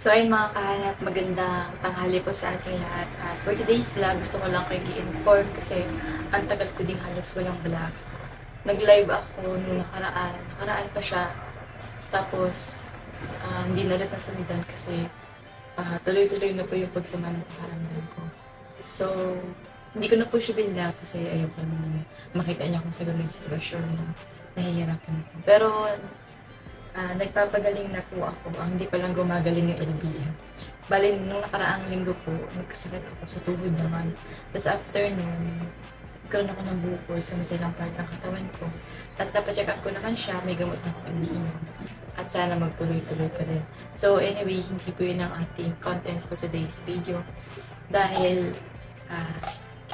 So ayun mga kahanap, magandang tanghali po sa ating lahat. At for today's vlog, gusto ko lang kayo i-inform kasi ang tagal ko ding halos walang vlog. Nag-live ako nung nakaraan. Nakaraan pa siya. Tapos, ah, hindi na ulit nasundan kasi ah, tuloy-tuloy na po yung pagsama ng pakaramdam ko. So, hindi ko na po siya binlog kasi ayoko nang makita niya kung sa ganung sitwasyon na nahihirapan ako. Pero Ah, nagpapagaling na po ako. Ang hindi pa lang gumagaling yung LBM. Bali, nung nakaraang linggo po, nagkasakit ako sa tuhod naman. Tapos after nun, nagkaroon ako ng bukol sa masilang part ng katawan ko. At napacheck up ko naman siya, may gamot na ako. At sana magtuloy-tuloy pa din. So anyway, hindi po yun ang ating content for today's video. Dahil, ah,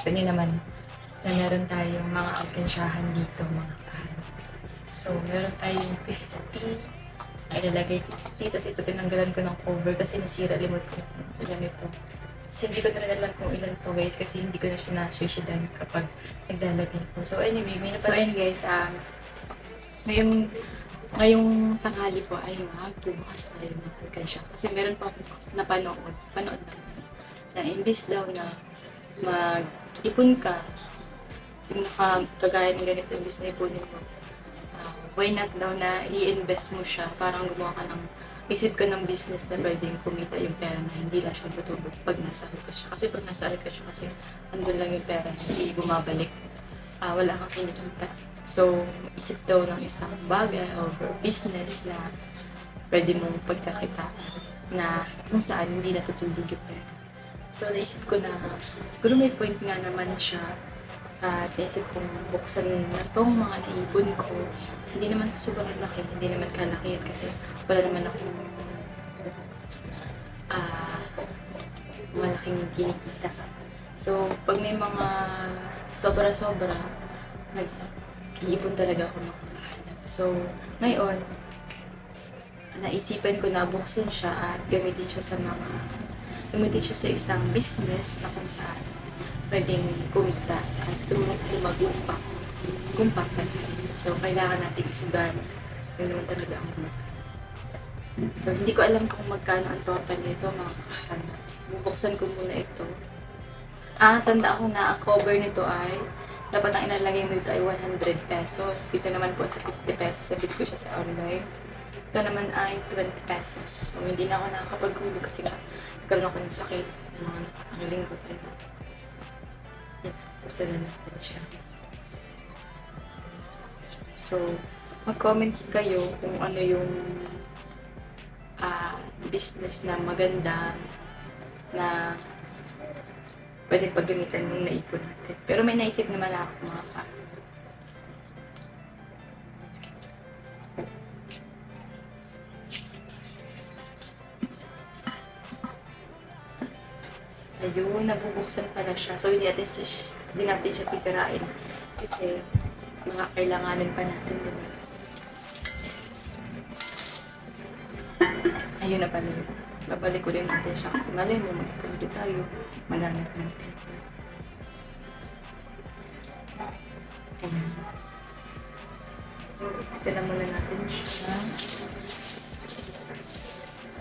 niyo naman na meron tayong mga alkansyahan dito, mga. So, meron tayong 50. Ay, ilalagay 50. Tapos ito, tinanggalan ko ng cover kasi nasira limot ko. Ilan ito. Kasi hindi ko na alam kung ilan to guys kasi hindi ko na siya na-shushidan kapag naglalagay ko. So anyway, may So ayun guys, um, ngayong, ngayong tanghali po ay magbubukas na rin ng alkansya. Kasi meron pa ako napanood, panood na na imbis daw na mag-ipon ka, yung nakagagaya ng ganito, imbis na ipunin mo, why not daw na i-invest mo siya, parang gumawa ka ng, isip ka ng business na pwedeng kumita yung pera na hindi lang siya tutubog pag nasa ka siya. Kasi pag nasa ka siya, kasi andun lang yung pera, hindi bumabalik. Ah, wala kang kinikita. So, isip daw ng isang bagay or business na pwede mong pagkakita na kung saan hindi natutulog yung pera. So, naisip ko na, siguro may point nga naman siya at naisip kong buksan na tong mga naipon ko. Hindi naman to sobrang laki, hindi naman kalakihan kasi wala naman akong ah malaking kinikita. So, pag may mga sobra-sobra, nag-iipon talaga ako makakahanap. So, ngayon, naisipan ko na buksan siya at gamitin siya sa mga gamitin siya sa isang business na kung saan pwedeng kumita at tumas lumagumpak gumpak na So, kailangan natin isugan. Yun naman talaga ang goal. So, hindi ko alam kung magkano ang total nito, mga kahanap. Bubuksan ko muna ito. Ah, tanda ako na ang cover nito ay dapat ang inalagay mo dito ay 100 pesos. Dito naman po sa 50 pesos. Sabit ko siya sa online. Ito naman ay 20 pesos. So, hindi na ako nakakapaghulog kasi nagkaroon ako ng sakit. Mga ang linggo pa rin. Natin siya. So, mag-comment kayo kung ano yung ah, business na maganda na pwede paggamitan yung naipon natin. Pero may naisip naman ako mga pa. Ayun, nabubuksan pala siya. So, hindi natin, hindi natin siya sisirain. Kasi, makakailanganin pa natin, di ba? Ayun na pala. Babalik ko rin natin siya kasi malay mo, magkakulit tayo. Magamit natin. Ayan. Na muna natin siya.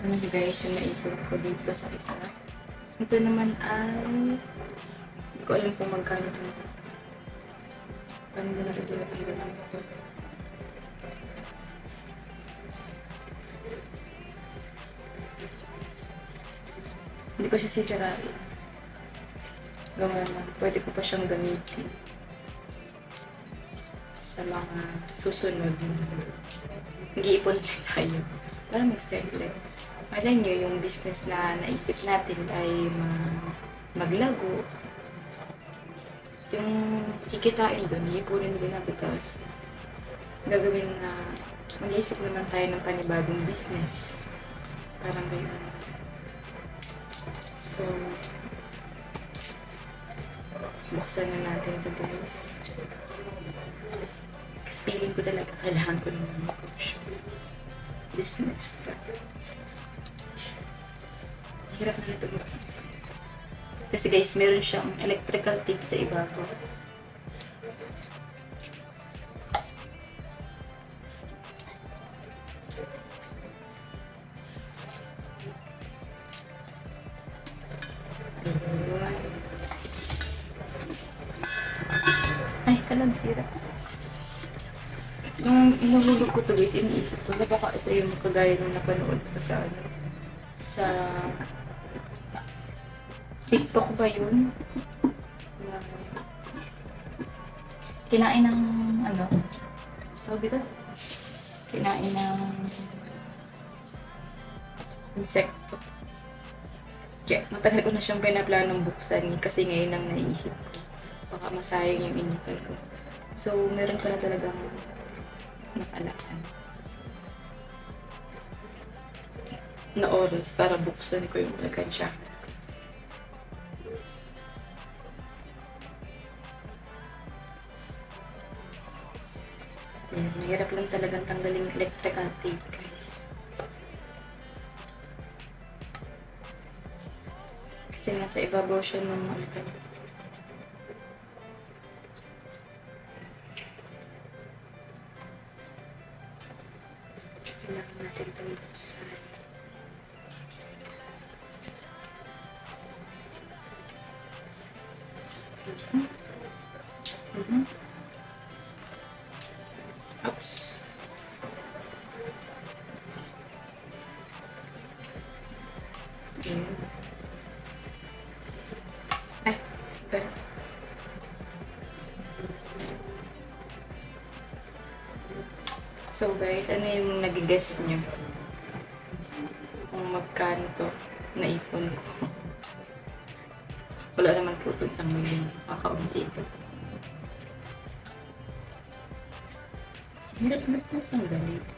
Ano guys, yung naipon ko dito sa isa. Ito naman ay... Ko alam kung magkano ito. Paano mo natin tinatanggal ang kapag? Hindi ko siya sisirain. Gawa na, pwede ko pa siyang gamitin sa mga susunod. Nag-iipon ulit tayo para mag-start ulit. Malay nyo, yung business na naisip natin ay ma- maglago. Yung kikitain doon, iipunin din natin. Tapos, gagawin na mag-iisip naman tayo ng panibagong business. Parang ganyan. So, buksan na natin to guys. Kasi feeling ko talaga kailangan ko naman mag-coach. Business ka. Hirap na ito buksan kasi. Kasi guys, meron siyang electrical tape sa ibabaw. Ay, talag sira. Nung inuhulog ko to guys, iniisip ko baka ito yung kagaya nung napanood ko sa ano, sa TikTok ba yun? Na Kinain ng ano? Dito? Kinain ng insekto. Kaya matagal ko na siyang pinaplanong buksan kasi ngayon lang naisip ko. Baka masayang yung inipal ko. So, meron pala talagang nakalaan na oras para buksan ko yung alkansya. Kasi nasa ibabaw siya ng. Kailangan natin itong buksan. So guys, ano yung nagigas nyo? Kung magkano to naipon ko. Wala naman po itong isang million. Kakaunti ito. Hirap na ito tanggalin. Ayun.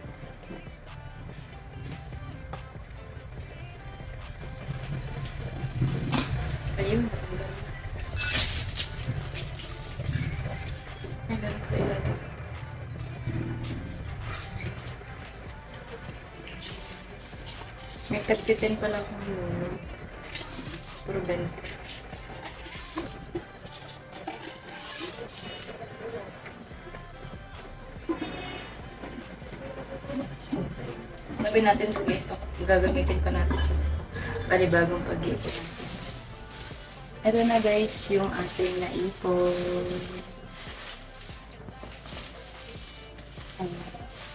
Tagtitin pala akong. Puro bento. Sabi natin to guys, gagamitin pa natin siya sa panibagong pag-iipon. Ito na guys, yung ating naipon.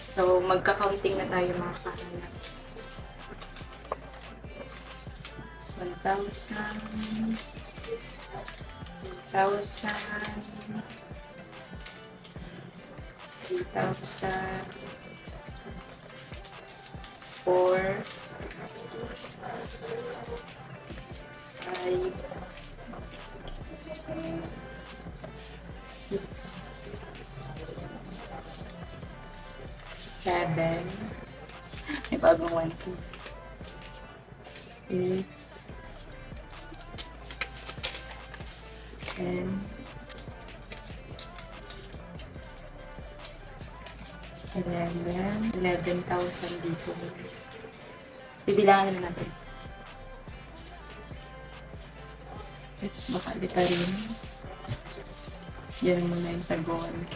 So, magka-counting na tayo mga kahanan. 1,000 2,000 3,000 4 5 6 7 may bagong 1 2 8 11,000 dito guys. Bibilangan naman natin. Oops, baka di pa rin. Yan muna yung tag 1K.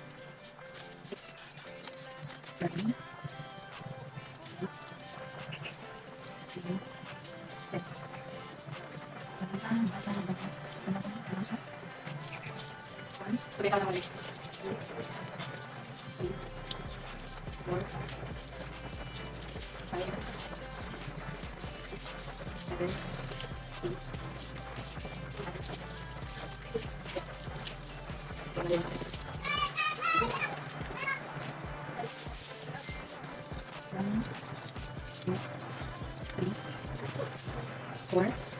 corner.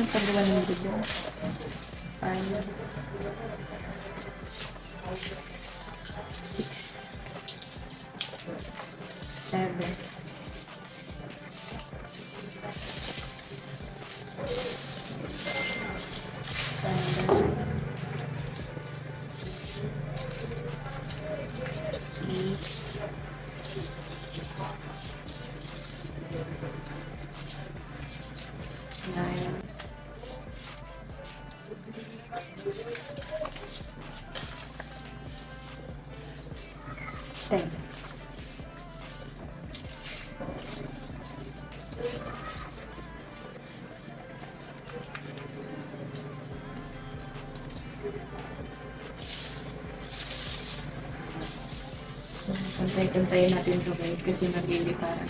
Ano pag? Five. Six. Seven. Seven. Eight. Pantayin natin sa vibe kasi mag-daily parang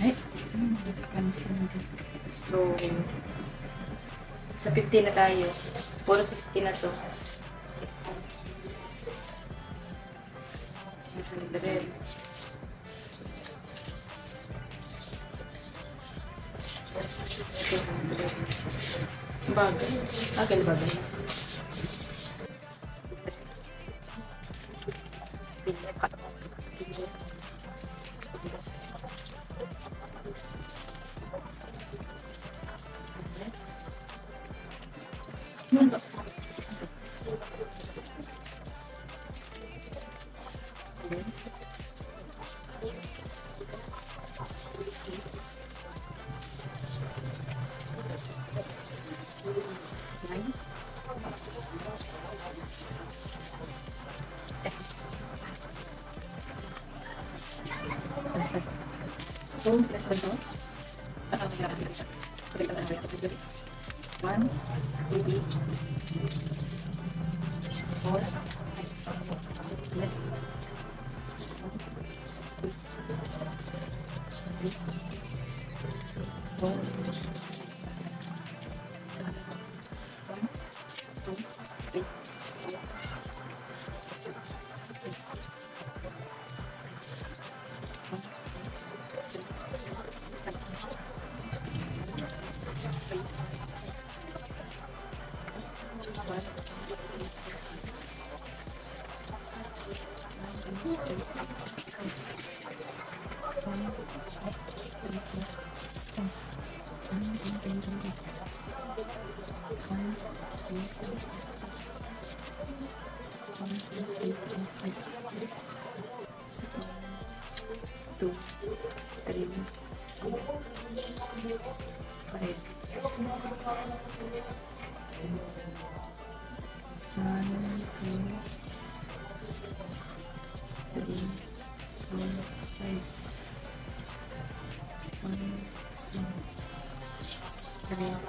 Ay. So, sa 50 na tayo. Puro sa 50 na to. 100. Bagay. Bagay ba guys? So, vielleicht dann world. Two, three, five. One, two, three, four, five. One, two, three,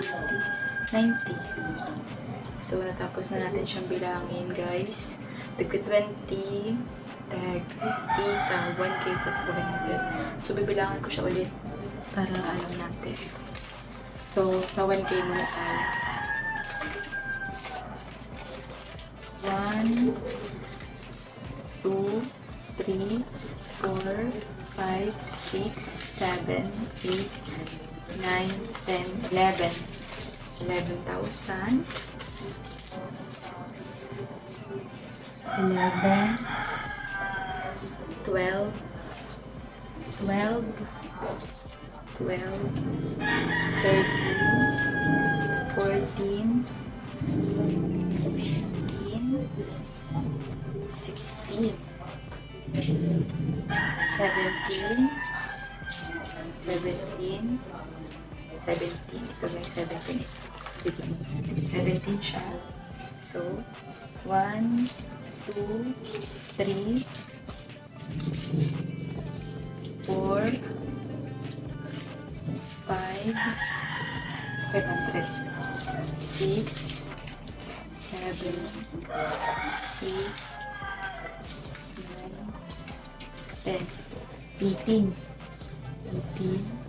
90. So, natapos na natin siyang bilangin, guys. Tagka 20, tag 50, tag 1K, plus 100. So, bibilangan ko siya ulit para alam natin. So, sa 1K muna tayo. 1, 2, 3, 4, 5, 6, 7, 8, 9, 10, 11. 11,000. 11, 12, 12, 12, 13, 14, 15, 16, 17, 17, 17, ito may 17 ito. Dito. 17 siya. So, 1, 2, 3, 4, 5, 500, 6, 7, 8, 9, 10, 18, 18,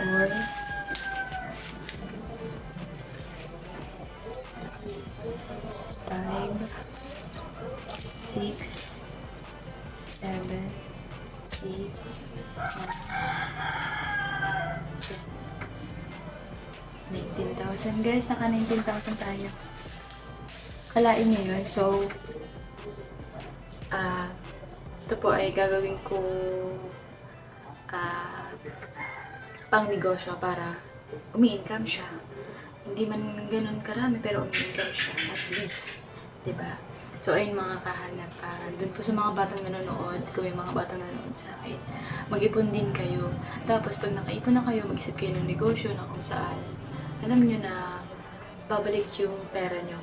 four, five, six, seven, eight, nine, 19,000 guys. Naka 19,000 tayo. Kalain niyo yun. So, ah, ito po ay gagawin ko pang negosyo para umi-income siya. Hindi man ganun karami, pero umi-income siya at least. ba? So, ayun mga kahanap. ah, dun po sa mga batang nanonood, kung may mga batang nanonood sa akin, mag-ipon din kayo. Tapos, pag nakaipon na kayo, mag-isip kayo ng negosyo na kung saan, alam nyo na babalik yung pera nyo.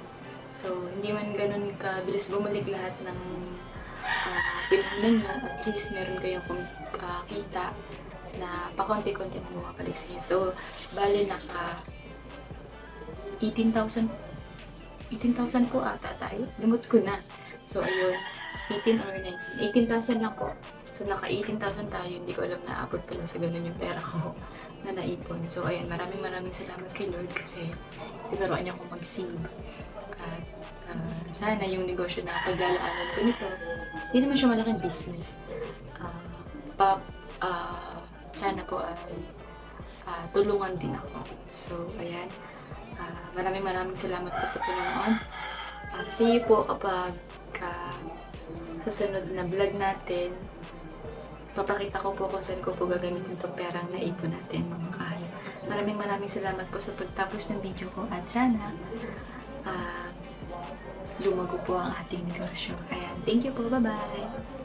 So, hindi man ganun kabilis bumalik lahat ng uh, pinunan nyo. At least meron kayong kita na pakonti-konti na bumabalik sa inyo. So, bali naka 18,000 18,000 po ata tayo. Limot ko na. So, ayun. 18 or 19. 18,000 lang po. So, naka 18,000 tayo. Hindi ko alam na abot pala sa ganun yung pera ko na naipon. So, ayun. Maraming maraming salamat kay Lord kasi tinuruan niya akong mag-save. At ah, sana yung negosyo na paglalaanan ko nito, hindi naman siya malaking business. Ah, pa, ah, sana po ay ah, tulungan din ako. So, ayan. Ah, maraming maraming salamat po sa panonood. Ah, see you po kapag ka, sa sunod na vlog natin. Papakita ko po kung saan ko po gagamitin itong perang naipon natin mga kahal. Maraming maraming salamat po sa pagtapos ng video ko at sana ah, lumago po ang ating negosyo. Ayan, thank you po. Bye-bye!